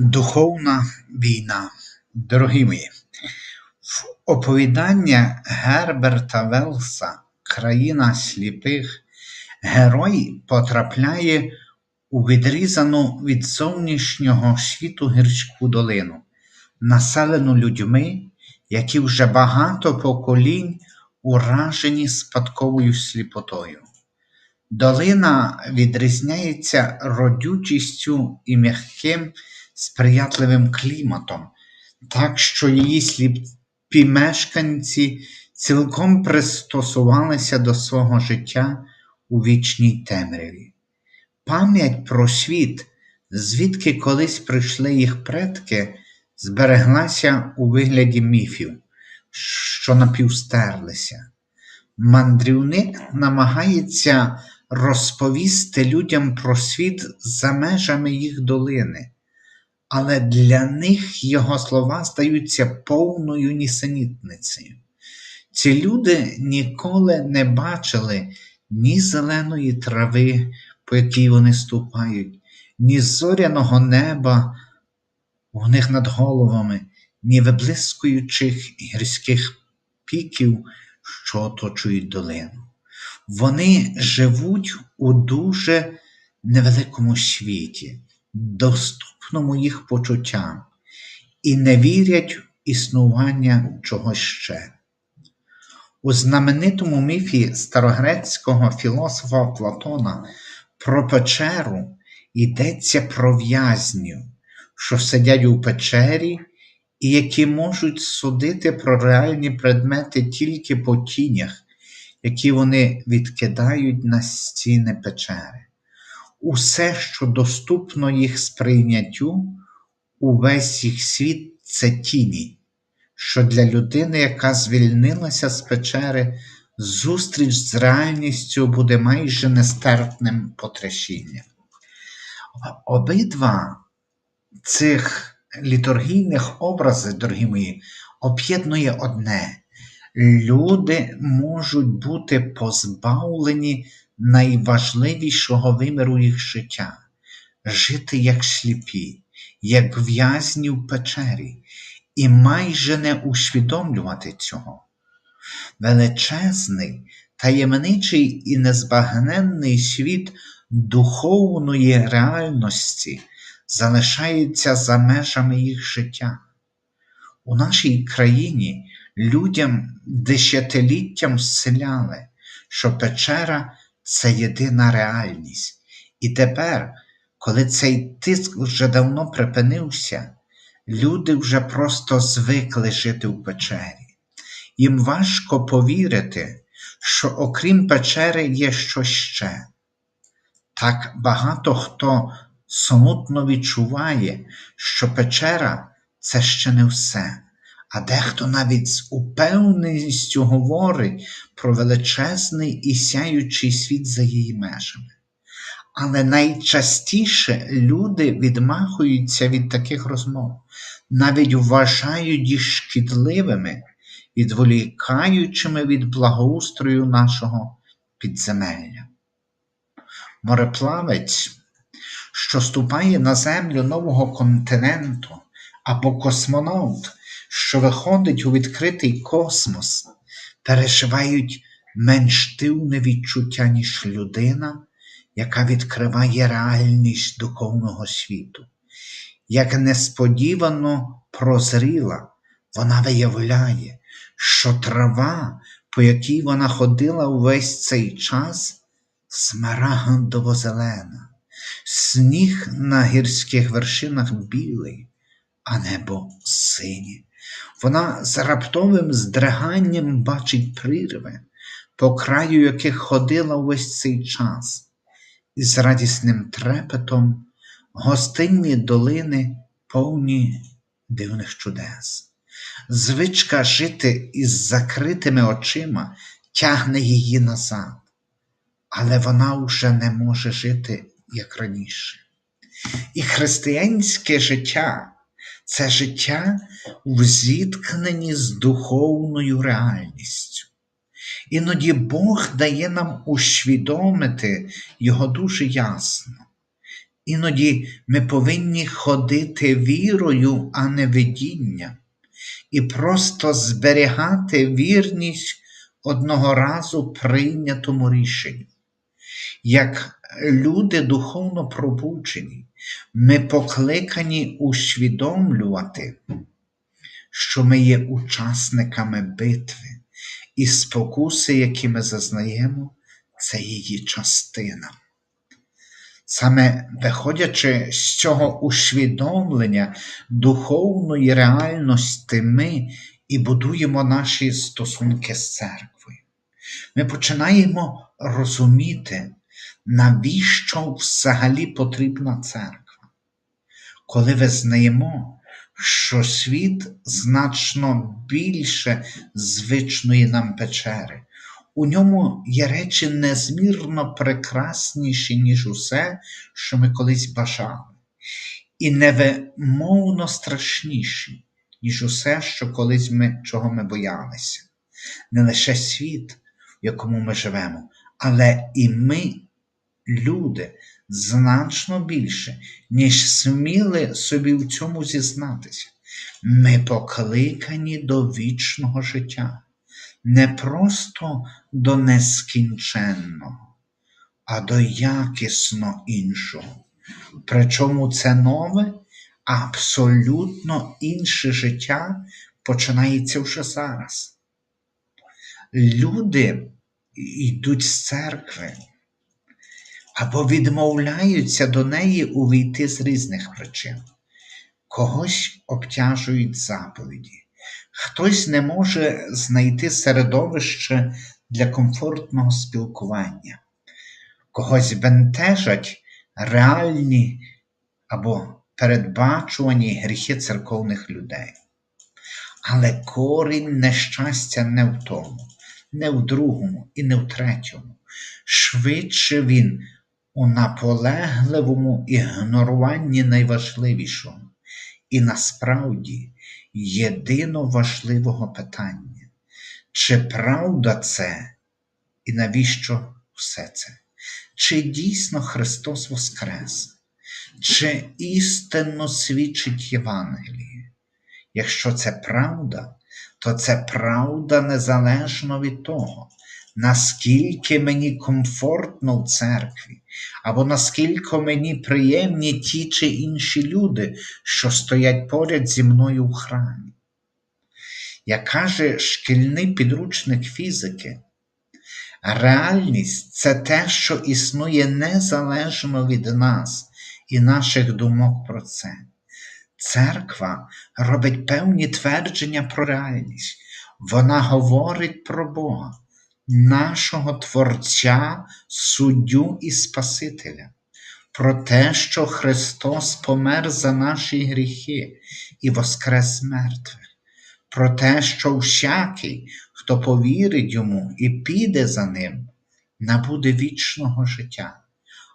Духовна війна. Дорогі мої, в оповідання Герберта Велса Країна сліпих герой потрапляє у відрізану від зовнішнього світу гірську долину, населену людьми, які вже багато поколінь уражені спадковою сліпотою. Долина відрізняється родючістю і м'яким сприятливим кліматом, так що її сліпі мешканці цілком пристосувалися до свого життя у вічній темряві. Пам'ять про світ, звідки колись прийшли їх предки, збереглася у вигляді міфів, що напівстерлися. Мандрівник намагається розповісти людям про світ за межами їх долини, але для них його слова стаються повною нісенітницею. Ці люди ніколи не бачили ні зеленої трави, по якій вони ступають, ні зоряного неба у них над головами, ні виблискуючих гірських піків, що оточують долину. Вони живуть у дуже невеликому світі, доступному їх почуттям, і не вірять в існування чогось ще. У знаменитому міфі старогрецького філософа Платона про печеру йдеться про в'язнів, що сидять у печері і які можуть судити про реальні предмети тільки по тінях, які вони відкидають на стіни печери. Усе, що доступно їх сприйняттю, увесь їх світ це тіні, що для людини, яка звільнилася з печери, зустріч з реальністю буде майже нестерпним потрясінням. Обидва цих літургійних образи, дорогі мої, об'єднує одне. Люди можуть бути позбавлені найважливішого виміру їх життя, жити як сліпі, як в'язні в печері, і майже не усвідомлювати цього. Величезний, таємничий і незбагненний світ духовної реальності залишається за межами їх життя. У нашій країні людям десятиліттям зселяли, що печера це єдина реальність. І тепер, коли цей тиск вже давно припинився, люди вже просто звикли жити в печері. Їм важко повірити, що окрім печери є щось ще. Так багато хто смутно відчуває, що печера це ще не все, а дехто навіть з упевненістю говорить про величезний і сяючий світ за її межами. Але найчастіше люди відмахуються від таких розмов, навіть вважають їх шкідливими, відволікаючими від благоустрою нашого підземелля. Мореплавець, що ступає на землю нового континенту, або космонавт, що виходить у відкритий космос, переживають менш дивне відчуття, ніж людина, яка відкриває реальність духовного світу. Як несподівано прозріла, вона виявляє, що трава, по якій вона ходила увесь цей час, смарагдово-зелена, сніг на гірських вершинах білий, а небо синє. Вона з раптовим здриганням бачить прірви, по краю яких ходила увесь цей час, і з радісним трепетом гостинні долини повні дивних чудес. Звичка жити із закритими очима тягне її назад, але вона вже не може жити як раніше. І християнське життя це життя в зіткненні з духовною реальністю. Іноді Бог дає нам усвідомити його дуже ясно. Іноді ми повинні ходити вірою, а не видінням, і просто зберігати вірність одного разу прийнятому рішенню. Як люди духовно пробуджені, ми покликані усвідомлювати, що ми є учасниками битви, і спокуси, які ми зазнаємо, це її частина. Саме виходячи з цього усвідомлення духовної реальності, ми і будуємо наші стосунки з церквою. Ми починаємо розуміти, навіщо взагалі потрібна церква. Коли визнаємо, що світ значно більше звичної нам печери, у ньому є речі незмірно прекрасніші, ніж усе, що ми колись бажали, і невимовно страшніші, ніж усе, що колись ми чого ми боялися. Не лише світ, в якому ми живемо, але і ми, люди, значно більше, ніж сміли собі в цьому зізнатися. Ми покликані до вічного життя не просто до нескінченного, а до якісно іншого. Причому це нове, абсолютно інше життя починається вже зараз. Люди йдуть з церкви або відмовляються до неї увійти з різних причин. Когось обтяжують заповіді, Хтось не може знайти середовище для комфортного спілкування, когось бентежать реальні або передбачувані гріхи церковних людей. Але корінь нещастя не в тому, не в другому і не в третьому. Швидше він у наполегливому ігноруванні найважливішого. І насправді єдино важливого питання, чи правда це і навіщо все це? Чи дійсно Христос Воскрес? Чи істинно свідчить Євангеліє? Якщо це правда, то це правда незалежно від того, наскільки мені комфортно в церкві, або наскільки мені приємні ті чи інші люди, що стоять поряд зі мною в храмі. Як каже шкільний підручник фізики, реальність це те, що існує незалежно від нас і наших думок про це. Церква робить певні твердження про реальність, вона говорить про Бога нашого Творця, суддю і Спасителя, про те, що Христос помер за наші гріхи і воскрес мертвих, про те, що всякий, хто повірить йому і піде за ним, набуде вічного життя.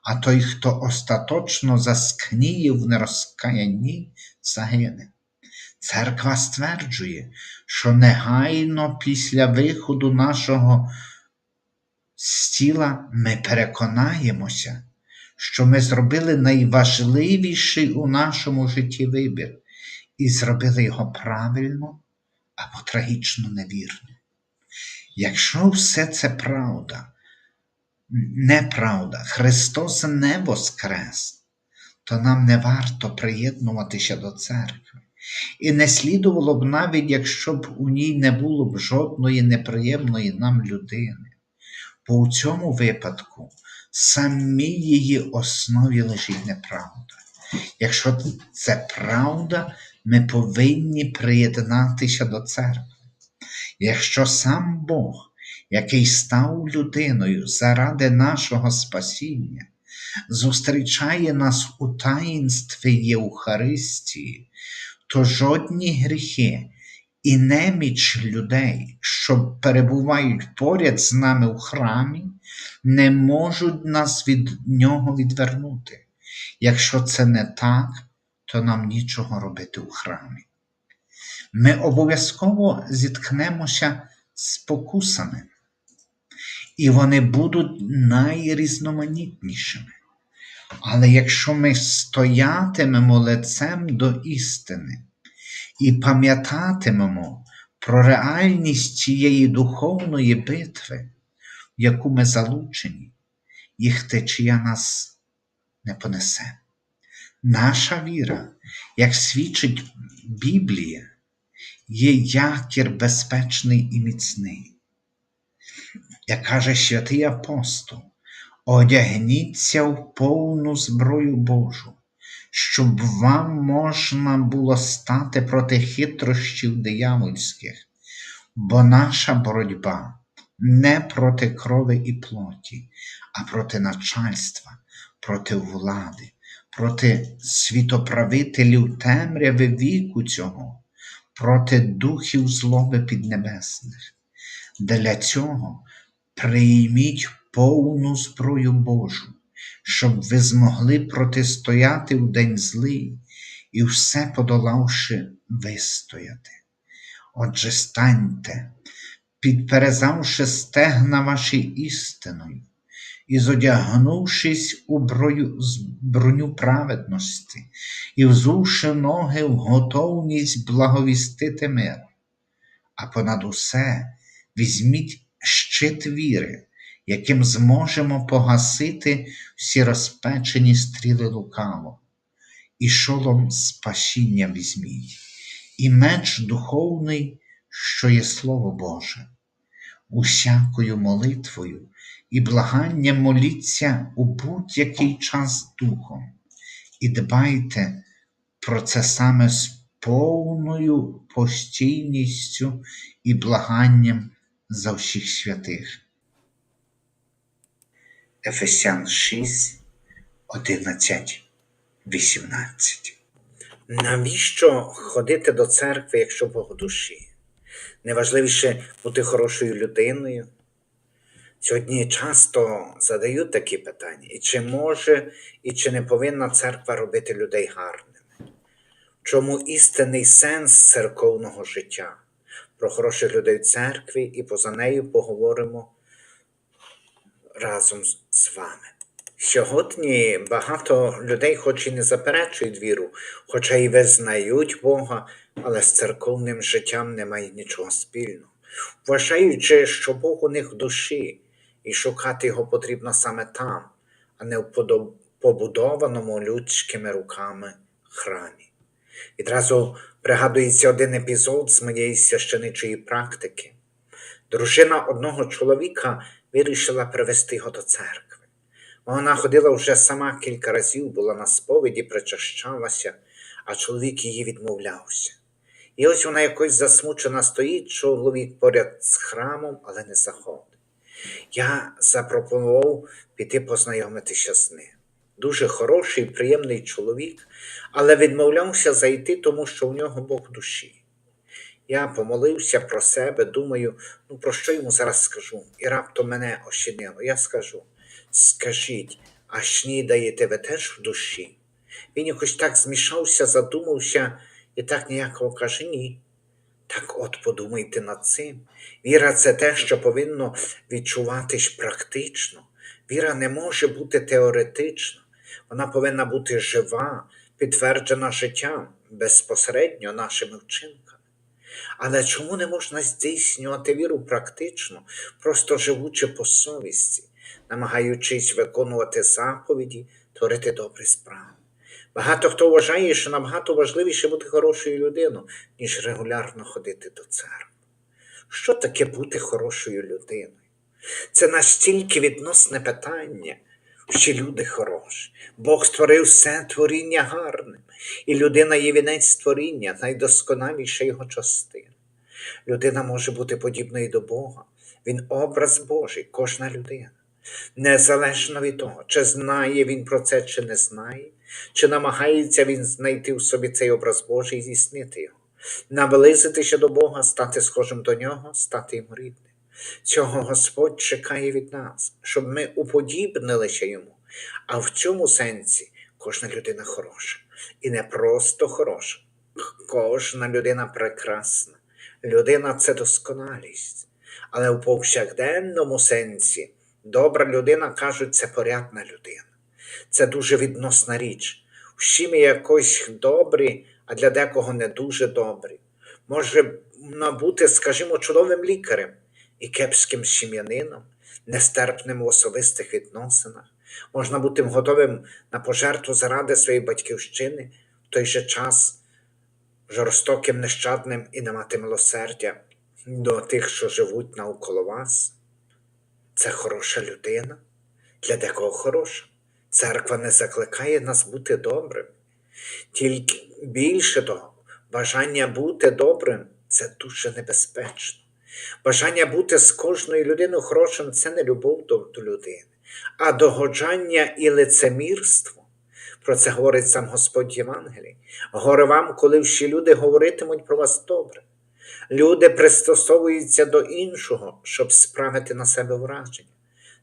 А той, хто остаточно заскніє в нерозкаянні, загине. Церква стверджує, що негайно після виходу нашого з тіла ми переконаємося, що ми зробили найважливіший у нашому житті вибір і зробили його правильно або трагічно невірно. Якщо все це правда, неправда, Христос не воскрес, то нам не варто приєднуватися до церкви. І не слідувало б навіть, якщо б у ній не було б жодної неприємної нам людини. Бо у цьому випадку самій її основі лежить неправда. Якщо це правда, ми повинні приєднатися до церкви. Якщо сам Бог, який став людиною заради нашого спасіння, зустрічає нас у таїнстві Євхаристії, то жодні гріхи і неміч людей, що перебувають поряд з нами у храмі, не можуть нас від нього відвернути. Якщо це не так, то нам нічого робити у храмі. Ми обов'язково зіткнемося з покусами, і вони будуть найрізноманітнішими. Але якщо ми стоятимемо лицем до істини і пам'ятатимемо про реальність цієї духовної битви, в яку ми залучені, їх течія нас не понесе. Наша віра, як свідчить Біблія, є якір безпечний і міцний. Як каже святий апостол, одягніться в повну зброю Божу, щоб вам можна було стати проти хитрощів диявольських, бо наша боротьба не проти крови і плоті, а проти начальства, проти влади, проти світоправителів темряви віку цього, проти духів злоби піднебесних. Для цього прийміть повну зброю Божу, щоб ви змогли протистояти в день злий і все подолавши вистояти. Отже, станьте, підперезавши стегна ваші істиною, і зодягнувшись у брою, броню праведності, і взувши ноги в готовність благовістити мир, а понад усе візьміть щит віри, яким зможемо погасити всі розпечені стріли лукаво, і шолом спасіння візьміть, і меч духовний, що є Слово Боже, усякою молитвою і благанням моліться у будь-який час духом, і дбайте про це саме з повною постійністю і благанням за всіх святих. Ефесян 6, 11, 18 Навіщо ходити до церкви, якщо Бог у душі? Найважливіше бути хорошою людиною. Сьогодні часто задають такі питання, і чи може, і чи не повинна церква робити людей гарними? Чому істинний сенс церковного життя? Про хороших людей в церкві і поза нею поговоримо разом з вами. Сьогодні багато людей, хоч і не заперечують віру, хоча й визнають Бога, але з церковним життям немає нічого спільного, вважаючи, що Бог у них в душі, і шукати його потрібно саме там, а не в побудованому людськими руками храмі. Відразу пригадується один епізод з моєї священичої практики. Дружина одного чоловіка вирішила привести його до церкви. Вона ходила вже сама кілька разів, була на сповіді, причащалася, а чоловік її відмовлявся. І ось вона якось засмучена стоїть, чоловік поряд з храмом, але не заходить. Я запропонував піти познайомитися з ним. Дуже хороший, приємний чоловік, але відмовлявся зайти, тому що у нього Бог душі. Я помолився про себе, думаю, ну про що йому зараз скажу? І раптом мене ощинило. Я скажу: скажіть, а шнідаєте ви теж в душі? Він якось так змішався, задумався і так ніяково каже ні. Так от подумайте над цим. Віра це те, що повинно відчуватись практично. Віра не може бути теоретична, вона повинна бути жива, підтверджена життям безпосередньо нашими вчинками. Але чому не можна здійснювати віру практично, просто живучи по совісті, намагаючись виконувати заповіді, творити добрі справи? Багато хто вважає, що набагато важливіше бути хорошою людиною, ніж регулярно ходити до церкви. Що таке бути хорошою людиною? Це настільки відносне питання, що люди хороші. Бог створив все творіння гарним, і людина є вінець творіння, найдосконаліша його частина. Людина може бути подібною до Бога. Він образ Божий, кожна людина. Незалежно від того, чи знає він про це, чи не знає, чи намагається він знайти в собі цей образ Божий і здійснити його, наблизитися до Бога, стати схожим до нього, стати йому рідним. Цього Господь чекає від нас, щоб ми уподібнилися йому. А в цьому сенсі кожна людина хороша. І не просто хороша, кожна людина прекрасна. Людина це досконалість. Але в повсякденному сенсі добра людина кажуть, це порядна людина. Це дуже відносна річ. Всі ми якось добрі, а для декого не дуже добрі. Може бути, скажімо, чудовим лікарем і кепським сім'янином, нестерпним у особистих відносинах. Можна бути готовим на пожертву заради своєї батьківщини, в той же час жорстоким, нещадним і не мати милосердя до тих, що живуть навколо вас. Це хороша людина, для декого хороша. Церква не закликає нас бути добрим. Тільки більше того, бажання бути добрим це дуже небезпечно. Бажання бути з кожною людиною хорошим це не любов до, людини, а догоджання і лицемірство. Про це говорить сам Господь Євангелій. Горе вам, коли всі люди говоритимуть про вас добре. Люди пристосовуються до іншого, щоб справити на себе враження.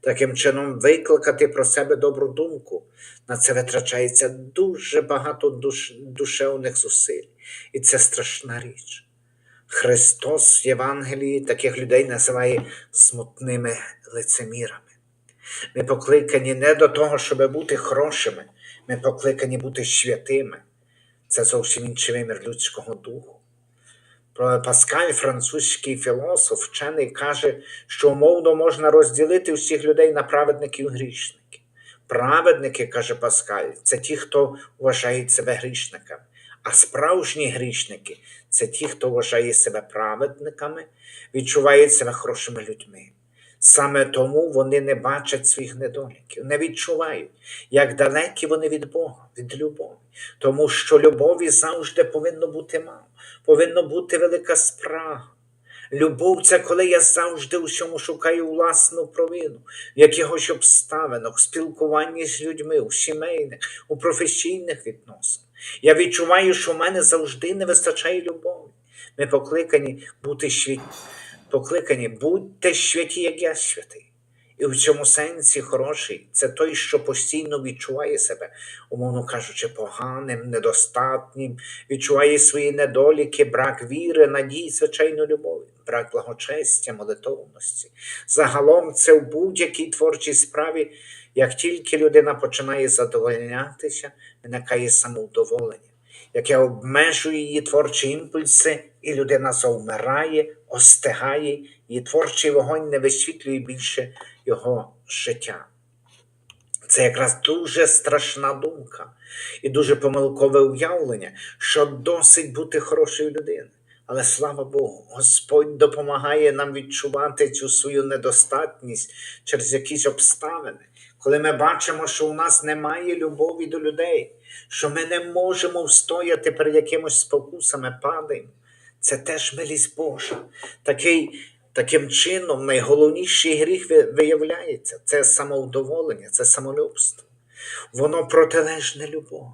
Таким чином, викликати про себе добру думку. На це витрачається дуже багато душ, душевних зусиль, і це страшна річ. Христос в Євангелії таких людей називає смутними лицемірами. Ми покликані не до того, щоб бути хорошими, ми покликані бути святими. Це зовсім інший вимір людського духу. Паскаль, французький філософ, вчений каже, що умовно можна розділити всіх людей на праведників і грішників. Праведники, каже Паскаль, це ті, хто вважають себе грішниками, а справжні грішники це ті, хто вважає себе праведниками, відчувають себе хорошими людьми. Саме тому вони не бачать своїх недоліків, не відчувають, як далекі вони від Бога, від любові. Тому що любові завжди повинно бути мало, повинна бути велика спрага. Любов це коли я завжди у всьому шукаю власну провину, в якихось обставинах, спілкуванні з людьми, у сімейних, у професійних відносинах. Я відчуваю, що в мене завжди не вистачає любові. Ми покликані бути святі, покликані будьте святі, як я святий. І в цьому сенсі хороший це той, що постійно відчуває себе, умовно кажучи, поганим, недостатнім, відчуває свої недоліки, брак віри, надії, звичайно, любові, брак благочестя, молитовності. Загалом це в будь-якій творчій справі, як тільки людина починає задовольнятися, виникає самовдоволення, яке обмежує її творчі імпульси, і людина завмирає, остигає, і творчий вогонь не висвітлює більше його життя. Це якраз дуже страшна думка і дуже помилкове уявлення, що досить бути хорошою людиною. Але слава Богу, Господь допомагає нам відчувати цю свою недостатність через якісь обставини, коли ми бачимо, що у нас немає любові до людей, що ми не можемо встояти перед якимось спокусами, падаємо. Це теж милість Божа. Такий Таким чином, найголовніший гріх виявляється це самовдоволення, це самолюбство. Воно протилежне любові.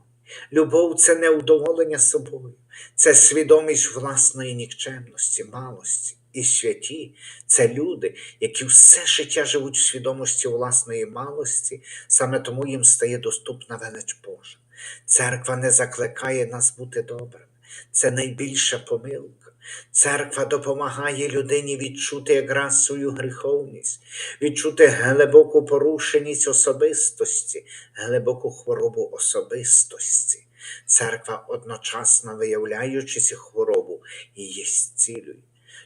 Любов це не вдоволення собою, це свідомість власної нікчемності, малості. І святі це люди, які все життя живуть в свідомості власної малості, саме тому їм стає доступна велич Божа. Церква не закликає нас бути добрими. Це найбільша помилка. Церква допомагає людині відчути якраз свою гріховність, відчути глибоку порушеність особистості, глибоку хворобу особистості. Церква, одночасно виявляючи цю хворобу, її зцілює.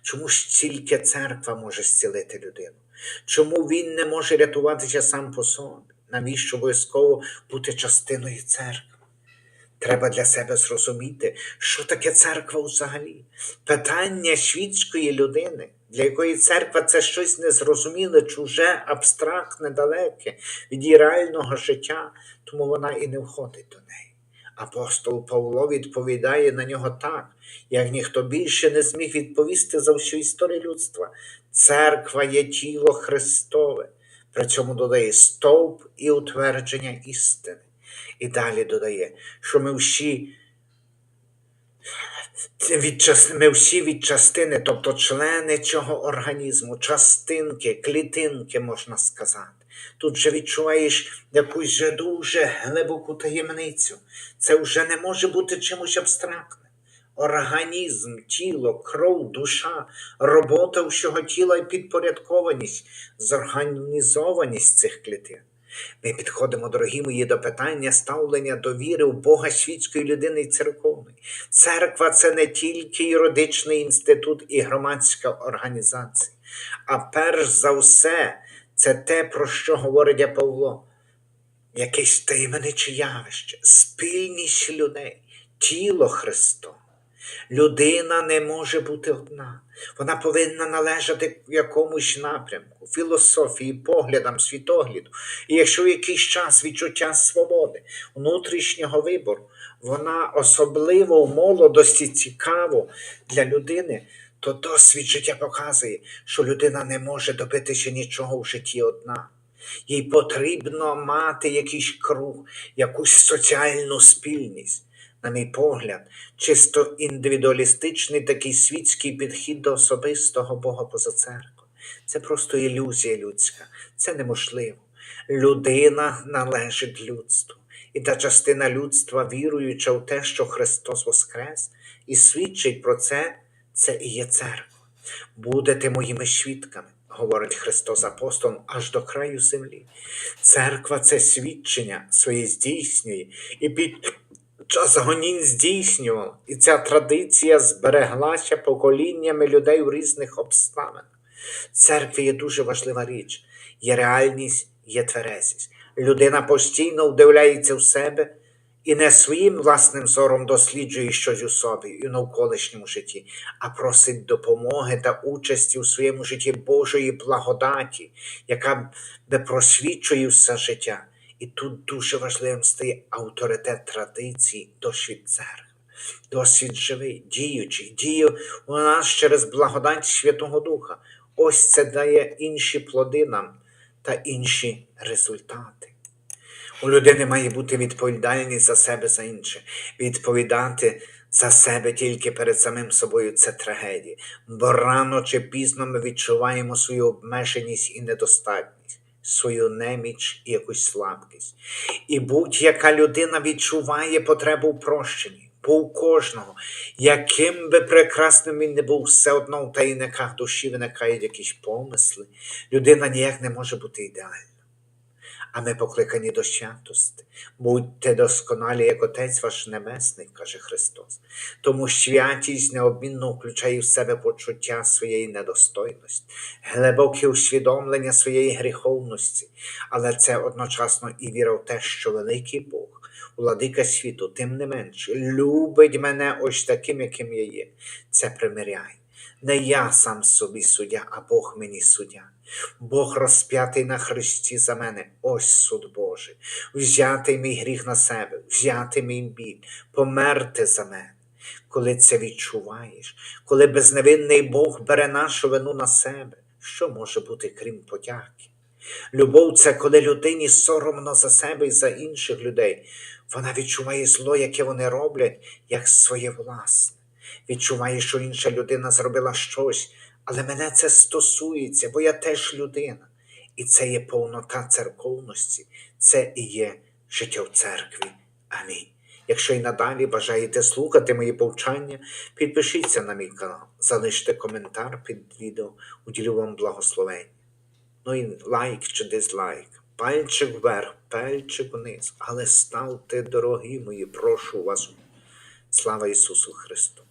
Чому ж тільки церква може зцілити людину? Чому він не може рятуватися сам по собі? Навіщо обов'язково бути частиною церкви? Треба для себе зрозуміти, що таке церква взагалі. Питання світської людини, для якої церква це щось незрозуміле, чуже, абстрактне, далеке від її реального життя, тому вона і не входить до неї. Апостол Павло відповідає на нього так, як ніхто більше не зміг відповісти за всю історію людства. Церква є тіло Христове, при цьому додає стовп і утвердження істини. І далі додає, що ми всі від ми всі від частини, тобто члени цього організму, частинки, клітинки, можна сказати. Тут же відчуваєш якусь же дуже глибоку таємницю. Це вже не може бути чимось абстрактним. Організм, тіло, кров, душа, робота всього тіла і підпорядкованість, зорганізованість цих клітин. Ми підходимо, дорогі мої, до питання ставлення довіри в Бога світської людини і церковної. Церква це не тільки юридичний інститут і громадська організація, а перш за все, це те, про що говорить Павло якесь таємниче явище, спільність людей, тіло Христове. Людина не може бути одна. Вона повинна належати якомусь напрямку, філософії, поглядам, світогляду. І якщо в якийсь час відчуття свободи, внутрішнього вибору, вона особливо в молодості цікаво для людини, то досвід життя показує, що людина не може добитися нічого в житті одна. Їй потрібно мати якийсь круг, якусь соціальну спільність. На мій погляд, чисто індивідуалістичний такий світський підхід до особистого Бога поза церквою. Це просто ілюзія людська, це неможливо. Людина належить людству, і та частина людства, віруюча в те, що Христос Воскрес, і свідчить про це, це і є церква. Будете моїми свідками, говорить Христос апостолом, аж до краю землі. Церква це свідчення своє здійснює, і під час гонінь здійснювала. І ця традиція збереглася поколіннями людей в різних обставинах. Церкві є дуже важлива річ: є реальність, є тверезість. Людина постійно вдивляється в себе і не своїм власним зором досліджує щось у собі і в навколишньому житті, а просить допомоги та участі у своєму житті Божої благодаті, яка би просвічує все життя. І тут дуже важливим стає авторитет традицій, досвід церкви. Досвід живий, діючий, діє у нас через благодать Святого Духа. Ось це дає інші плоди нам та інші результати. У людини має бути відповідальність за себе за інше. Відповідати за себе тільки перед самим собою це трагедія. Бо рано чи пізно ми відчуваємо свою обмеженість і недостатність, свою неміч і якусь слабкість. І будь-яка людина відчуває потребу в прощенні. Бо у кожного, яким би прекрасним він не був, все одно в таїниках душі виникають якісь помисли. Людина ніяк не може бути ідеальною а ми покликані до святости. Будьте досконалі, як Отець ваш Небесний, каже Христос. Тому святість необмінно включає в себе почуття своєї недостойності, глибоке усвідомлення своєї гріховності, але це одночасно і віра в те, що великий Бог, владика світу, тим не менше, любить мене ось таким, яким я є. Це примиряє. Не я сам собі суддя, а Бог мені суддя. Бог розп'ятий на Христі за мене, ось суд Божий, взяти мій гріх на себе, взяти мій біль, померти за мене. Коли це відчуваєш, коли безневинний Бог бере нашу вину на себе, що може бути крім подяки? Любов це коли людині соромно за себе і за інших людей. Вона відчуває зло, яке вони роблять, як своє власне. Відчуває, що інша людина зробила щось, але мене це стосується, бо я теж людина. І це є повнота церковності, це і є життя в церкві. Амінь. Якщо і надалі бажаєте слухати мої повчання, підпишіться на мій канал, залиште коментар під відео, уділю вам благословення. Ну і лайк чи дизлайк, пальчик вверх, пальчик вниз, але ставте, дорогі мої, прошу вас. Слава Ісусу Христу!